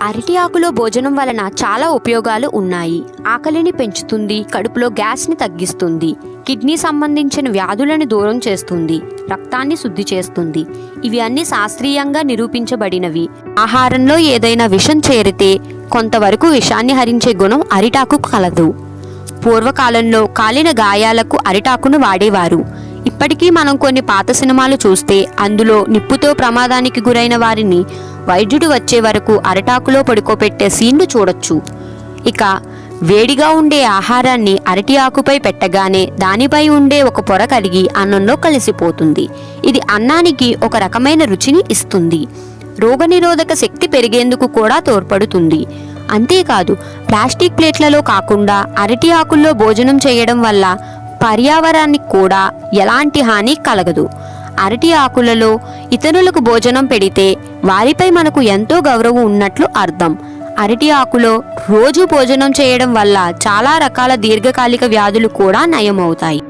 అరటి ఆకులో భోజనం వలన చాలా ఉపయోగాలు ఉన్నాయి. ఆకలిని పెంచుతుంది కడుపులో గ్యాస్ని తగ్గిస్తుంది కిడ్నీ సంబంధించిన వ్యాధులను దూరం చేస్తుంది రక్తాన్ని శుద్ధి చేస్తుంది. ఇవి అన్ని శాస్త్రీయంగా నిరూపించబడినవి. ఆహారంలో ఏదైనా విషం చేరితే కొంతవరకు విషాన్ని హరించే గుణం అరిటాకు కలదు. పూర్వకాలంలో కాలిన గాయాలకు అరిటాకును వాడేవారు. ఇప్పటికీ మనం కొన్ని పాత సినిమాలు చూస్తే అందులో నిప్పుతో ప్రమాదానికి గురైన వారిని వైద్యుడు వచ్చే వరకు అరటాకులో పడుకోబెట్టే సీన్ను చూడొచ్చు. ఇక వేడిగా ఉండే ఆహారాన్ని అరటి ఆకుపై పెట్టగానే దానిపై ఉండే ఒక పొర కలిగి అన్నంలో కలిసిపోతుంది. ఇది అన్నానికి ఒక రకమైన రుచిని ఇస్తుంది. రోగనిరోధక శక్తి పెరిగేందుకు కూడా తోడ్పడుతుంది. అంతేకాదు ప్లాస్టిక్ ప్లేట్లలో కాకుండా అరటి ఆకుల్లో భోజనం చేయడం వల్ల పర్యావరణానికి కూడా ఎలాంటి హాని కలగదు. అరటి ఆకులలో ఇతరులకు భోజనం పెడితే వారిపై మనకు ఎంతో గౌరవం ఉన్నట్లు అర్థం. అరటి ఆకులో రోజు భోజనం చేయడం వల్ల చాలా రకాల దీర్ఘకాలిక వ్యాధులు కూడా నయమవుతాయి.